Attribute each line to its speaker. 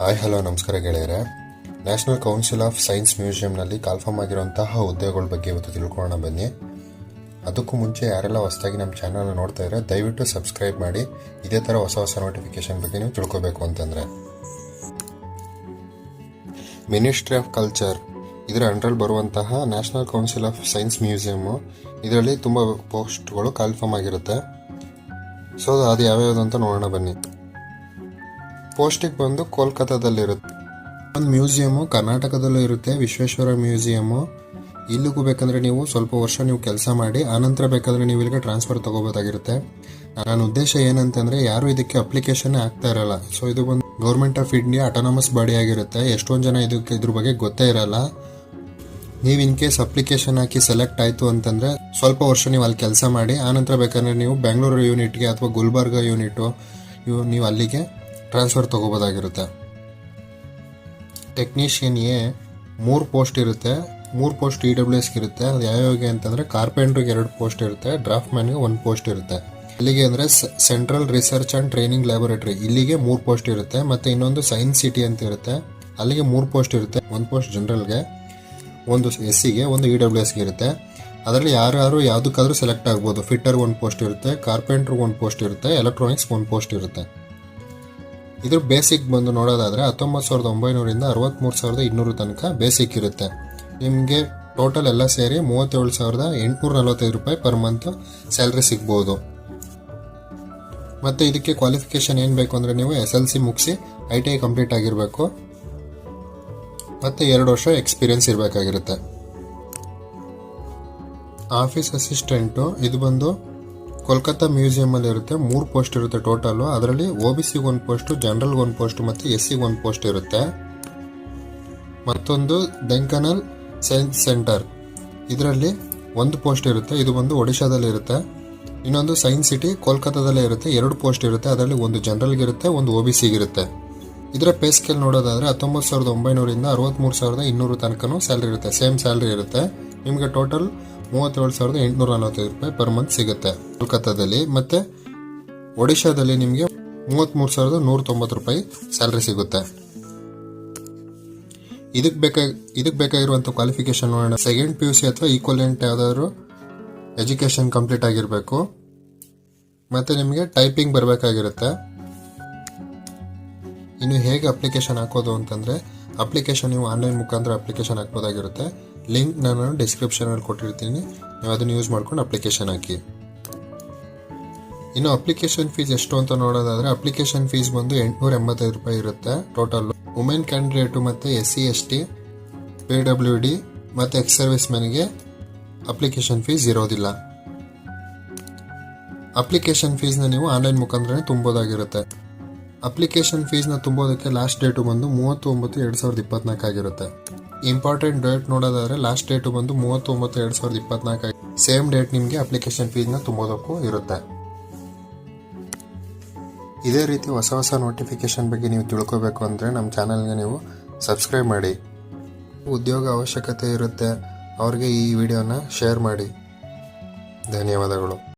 Speaker 1: Hi, hello, ನಮಸ್ಕಾರ ಗೆಳೆಯರೆ. National council of science ಮ್ಯೂಸಿಯಂನಲ್ಲಿ ಕಾಲ್ಫಾರ್ಮ್ ಆಗಿರುವಂತಹ ಹುದ್ದೆಗಳ ಬಗ್ಗೆ ಇವತ್ತು ತಿಳ್ಕೊಳ್ಳೋಣ ಬನ್ನಿ. ಅದಕ್ಕೂ ಮುಂಚೆ ಯಾರೆಲ್ಲ ಹೊಸದಾಗಿ ನಮ್ಮ ಚಾನಲ್ನ ನೋಡ್ತಾ ಇದ್ರೆ ದಯವಿಟ್ಟು ಸಬ್ಸ್ಕ್ರೈಬ್ ಮಾಡಿ. ಇದೇ ಥರ ಹೊಸ ಹೊಸ ನೋಟಿಫಿಕೇಶನ್ ಬಗ್ಗೆ ನೀವು ತಿಳ್ಕೊಬೇಕು ಅಂತಂದರೆ. ಮಿನಿಸ್ಟ್ರಿ ಆಫ್ ಕಲ್ಚರ್ ಇದರ ಅಂಡ್ರಲ್ಲಿ ಬರುವಂತಹ national council of science museum ಇದರಲ್ಲಿ ತುಂಬ ಪೋಸ್ಟ್ಗಳು ಕಾಲ್ಫಾರ್ಮ್ ಆಗಿರುತ್ತೆ. ಸೊ ಅದು ಯಾವ್ಯಾವುದು ಅಂತ ನೋಡೋಣ ಬನ್ನಿ. ಪೋಸ್ಟಿಗೆ ಬಂದು ಕೋಲ್ಕತ್ತಾದಲ್ಲಿರುತ್ತೆ. ಒಂದು ಮ್ಯೂಸಿಯಮು ಕರ್ನಾಟಕದಲ್ಲೂ ಇರುತ್ತೆ, ವಿಶ್ವೇಶ್ವರ ಮ್ಯೂಸಿಯಮು ಇಲ್ಲಿಗೂ ಬೇಕಂದರೆ ನೀವು ಸ್ವಲ್ಪ ವರ್ಷ ನೀವು ಕೆಲಸ ಮಾಡಿ, ಆನಂತರ ಬೇಕಾದರೆ ನೀವು ಇಲ್ಲಿಗೆ ಟ್ರಾನ್ಸ್ಫರ್ ತೊಗೋಬೋದಾಗಿರುತ್ತೆ. ನನ್ನ ಉದ್ದೇಶ ಏನಂತಂದರೆ ಯಾರು ಇದಕ್ಕೆ ಅಪ್ಲಿಕೇಶನ್ ಆಗ್ತಾ ಇರಲ್ಲ. ಸೊ ಇದು ಬಂದು government of India autonomous body ಆಗಿರುತ್ತೆ. ಎಷ್ಟೊಂದು ಜನ ಇದಕ್ಕೆ ಇದ್ರ ಬಗ್ಗೆ ಗೊತ್ತೇ ಇರಲ್ಲ. ನೀವು ಇನ್ ಕೇಸ್ ಅಪ್ಲಿಕೇಶನ್ ಹಾಕಿ ಸೆಲೆಕ್ಟ್ ಆಯಿತು ಅಂತಂದರೆ ಸ್ವಲ್ಪ ವರ್ಷ ನೀವು ಅಲ್ಲಿ ಕೆಲಸ ಮಾಡಿ, ಆನಂತರ ಬೇಕಂದರೆ ನೀವು ಬೆಂಗಳೂರು ಯೂನಿಟ್ಗೆ ಅಥವಾ ಗುಲ್ಬರ್ಗ ಯೂನಿಟು ನೀವು ಅಲ್ಲಿಗೆ ಟ್ರಾನ್ಸ್ಫರ್ ತಗೋಬೋದಾಗಿರುತ್ತೆ. ಟೆಕ್ನಿಷಿಯನ್ ಎ ಮೂರು ಪೋಸ್ಟ್ ಇರುತ್ತೆ. ಮೂರು ಪೋಸ್ಟ್ ಇ ಡಬ್ಲ್ಯೂ ಎಸ್ಗೆ ಇರುತ್ತೆ. ಅದು ಯಾವ್ಯಾವಿಗೆ ಅಂತಂದರೆ ಕಾರ್ಪೆಂಟ್ರಿಗೆ ಎರಡು ಪೋಸ್ಟ್ ಇರುತ್ತೆ ಡ್ರಾಫ್ಟ್ ಮ್ಯಾನ್ಗೆ ಒಂದು ಪೋಸ್ಟ್ ಇರುತ್ತೆ. ಇಲ್ಲಿಗೆ ಅಂದರೆ central research and training laboratory ಇಲ್ಲಿಗೆ ಮೂರು ಪೋಸ್ಟ್ ಇರುತ್ತೆ. ಮತ್ತು ಇನ್ನೊಂದು ಸೈನ್ಸ್ ಸಿಟಿ ಅಂತ ಇರುತ್ತೆ. ಅಲ್ಲಿಗೆ ಮೂರು ಪೋಸ್ಟ್ ಇರುತ್ತೆ. ಒಂದು ಪೋಸ್ಟ್ ಜನರಲ್ಗೆ ಒಂದು ಎಸ್ ಸಿಗೆ ಒಂದು ಇ ಡಬ್ಲ್ಯೂ ಎಸ್ಗೆ ಇರುತ್ತೆ. ಅದರಲ್ಲಿ ಯಾರ್ಯಾರು ಯಾವುದಕ್ಕಾದ್ರೂ ಸೆಲೆಕ್ಟ್ ಆಗ್ಬೋದು. ಫಿಟ್ಟರ್ಗೆ ಒಂದು ಪೋಸ್ಟ್ ಇರುತ್ತೆ ಕಾರ್ಪೆಂಟ್ರಿಗೆ ಒಂದು ಪೋಸ್ಟ್ ಇರುತ್ತೆ ಎಲೆಕ್ಟ್ರಾನಿಕ್ಸ್ ಒಂದು ಪೋಸ್ಟ್ ಇರುತ್ತೆ. ಇದ್ರ ಬೇಸಿಕ್ ಬಂದು ನೋಡೋದಾದ್ರೆ ಹತ್ತೊಂಬತ್ತು ಸಾವಿರದ ಒಂಬೈನೂರಿಂದ ಅರವತ್ತ್ಮೂರು ಸಾವಿರದ ಇನ್ನೂರು ತನಕ ಬೇಸಿಕ್ ಇರುತ್ತೆ. ನಿಮಗೆ ಟೋಟಲ್ ಎಲ್ಲ ಸೇರಿ ಮೂವತ್ತೇಳು ಸಾವಿರದ ಎಂಟುನೂರ ನಲವತ್ತೈದು ರೂಪಾಯಿ ಪರ್ ಮಂತ್ ಸ್ಯಾಲ್ರಿ ಸಿಗ್ಬೋದು. ಮತ್ತು ಇದಕ್ಕೆ ಕ್ವಾಲಿಫಿಕೇಶನ್ ಏನು ಬೇಕು ಅಂದರೆ ನೀವು ಎಸ್ ಎಲ್ ಸಿ ಮುಗಿಸಿ ಐ ಟಿ ಐ ಕಂಪ್ಲೀಟ್ ಆಗಿರಬೇಕು. ಮತ್ತು ಎರಡು ವರ್ಷ ಎಕ್ಸ್ಪೀರಿಯನ್ಸ್ ಇರಬೇಕಾಗಿರುತ್ತೆ. ಆಫೀಸ್ ಅಸಿಸ್ಟೆಂಟು ಇದು ಬಂದು ಕೋಲ್ಕತ್ತಾ ಮ್ಯೂಸಿಯಮಲ್ಲಿ ಇರುತ್ತೆ. ಮೂರು ಪೋಸ್ಟ್ ಇರುತ್ತೆ ಟೋಟಲು. ಅದರಲ್ಲಿ ಓ ಬಿ ಸಿಗೆ ಒಂದು ಪೋಸ್ಟು ಜನರಲ್ಗೆ ಒಂದು ಪೋಸ್ಟ್ ಮತ್ತು ಎಸ್ ಸಿಗೆ ಒಂದು ಪೋಸ್ಟ್ ಇರುತ್ತೆ. ಮತ್ತೊಂದು ಡೆಂಕನಲ್ ಸೈನ್ಸ್ ಸೆಂಟರ್ ಇದರಲ್ಲಿ ಒಂದು ಪೋಸ್ಟ್ ಇರುತ್ತೆ. ಇದು ಬಂದು ಒಡಿಶಾದಲ್ಲಿ ಇರುತ್ತೆ. ಇನ್ನೊಂದು ಸೈನ್ಸ್ ಸಿಟಿ ಕೋಲ್ಕತ್ತಾದಲ್ಲೇ ಇರುತ್ತೆ. ಎರಡು ಪೋಸ್ಟ್ ಇರುತ್ತೆ. ಅದರಲ್ಲಿ ಒಂದು ಜನರಲ್ಗೆ ಇರುತ್ತೆ, ಒಂದು ಓ ಬಿ ಸಿಗಿರುತ್ತೆ ಇದರ ಪೇ ಸ್ಕೇಲ್ ನೋಡೋದಾದ್ರೆ ಹತ್ತೊಂಬತ್ತು ಸಾವಿರದ ಒಂಬೈನೂರಿಂದ ಅರವತ್ತ್ಮೂರು ಸಾವಿರದ ಇನ್ನೂರು ತನಕನೂ ಸ್ಯಾಲ್ರಿ ಇರುತ್ತೆ. ಸೇಮ್ ಸ್ಯಾಲ್ರಿ ಇರುತ್ತೆ. ನಿಮಗೆ ಟೋಟಲ್ ಮೂವತ್ತೇಳು ಸಾವಿರದ ಎಂಟುನೂರ ನಲವತ್ತೈದು ರೂಪಾಯಿ ಪರ್ ಮಂತ್ ಸಿಗುತ್ತೆ. ಕೋಲ್ಕತ್ತಾದಲ್ಲಿ ಮತ್ತು ಒಡಿಶಾದಲ್ಲಿ ನಿಮಗೆ ಮೂವತ್ತ್ಮೂರು ಸಾವಿರದ ನೂರ ತೊಂಬತ್ತು ರೂಪಾಯಿ ಸ್ಯಾಲ್ರಿ ಸಿಗುತ್ತೆ. ಇದಕ್ಕೆ ಬೇಕಾಗಿ ಇದಕ್ಕೆ ಬೇಕಾಗಿರುವಂಥ ಕ್ವಾಲಿಫಿಕೇಶನ್ ನೋಡೋಣ. ಸೆಕೆಂಡ್ ಪಿ ಯು ಸಿ ಅಥವಾ ಈಕ್ವಲೆಂಟ್ ಯಾವುದಾದ್ರು ಎಜುಕೇಷನ್ ಕಂಪ್ಲೀಟ್ ಆಗಿರಬೇಕು. ಮತ್ತು ನಿಮಗೆ ಟೈಪಿಂಗ್ ಬರಬೇಕಾಗಿರುತ್ತೆ. ಇನ್ನು ಹೇಗೆ ಅಪ್ಲಿಕೇಶನ್ ಹಾಕೋದು ಅಂತಂದರೆ ಅಪ್ಲಿಕೇಶನ್ ನೀವು ಆನ್ಲೈನ್ ಮುಖಾಂತರ ಅಪ್ಲಿಕೇಶನ್ ಹಾಕ್ಬೋದಾಗಿರುತ್ತೆ. ಲಿಂಕ್ ನಾನು ಡಿಸ್ಕ್ರಿಪ್ಷನಲ್ಲಿ ಕೊಟ್ಟಿರ್ತೀನಿ. ನೀವು ಅದನ್ನು ಯೂಸ್ ಮಾಡ್ಕೊಂಡು ಅಪ್ಲಿಕೇಶನ್ ಹಾಕಿ. ಇನ್ನು ಅಪ್ಲಿಕೇಶನ್ ಫೀಸ್ ಎಷ್ಟು ಅಂತ ನೋಡೋದಾದ್ರೆ ಅಪ್ಲಿಕೇಶನ್ ಫೀಸ್ ಬಂದು ಎಂಟುನೂರ ಎಂಬತ್ತೈದು ರೂಪಾಯಿ ಇರುತ್ತೆ ಟೋಟಲ್ ವುಮೆನ್ ಕ್ಯಾಂಡಿಡೇಟು ಮತ್ತು S C S T P W D ಮತ್ತು ಎಕ್ಸ್ ಸರ್ವಿಸ್ ಮ್ಯಾನ್ಗೆ ಅಪ್ಲಿಕೇಶನ್ ಫೀಸ್ ಇರೋದಿಲ್ಲ. ಅಪ್ಲಿಕೇಶನ್ ಫೀಸ್ನ ನೀವು ಆನ್ಲೈನ್ ಮುಖಾಂತರನೇ ತುಂಬೋದಾಗಿರುತ್ತೆ. ಅಪ್ಲಿಕೇಶನ್ ಫೀಸ್ನ ತುಂಬೋದಕ್ಕೆ ಲಾಸ್ಟ್ ಡೇಟು ಬಂದು ಮೂವತ್ತು ಒಂಬತ್ತು ಎರಡು ಸಾವಿರದ ಇಪ್ಪತ್ನಾಲ್ಕು ಆಗಿರುತ್ತೆ. ಇಂಪಾರ್ಟೆಂಟ್ ಡೇಟ್ ನೋಡೋದಾದ್ರೆ ಲಾಸ್ಟ್ ಡೇಟು ಬಂದು ಮೂವತ್ತೊಂಬತ್ತು ಎರಡು ಸಾವಿರದ ಇಪ್ಪತ್ನಾಲ್ಕು ಸೇಮ್ ಡೇಟ್ ನಿಮಗೆ ಅಪ್ಲಿಕೇಶನ್ ಫೀಸ್ನ ತುಂಬೋದಕ್ಕೂ ಇರುತ್ತೆ. ಇದೇ ರೀತಿ ಹೊಸ ಹೊಸ ನೋಟಿಫಿಕೇಶನ್ ಬಗ್ಗೆ ನೀವು ತಿಳ್ಕೋಬೇಕು ಅಂದರೆ ನಮ್ಮ ಚಾನಲ್ಗೆ ನೀವು ಸಬ್ಸ್ಕ್ರೈಬ್ ಮಾಡಿ. ಉದ್ಯೋಗ ಅವಶ್ಯಕತೆ ಇರುತ್ತೆ, ಅವ್ರಿಗೆ ಈ ವಿಡಿಯೋನ ಶೇರ್ ಮಾಡಿ. ಧನ್ಯವಾದಗಳು.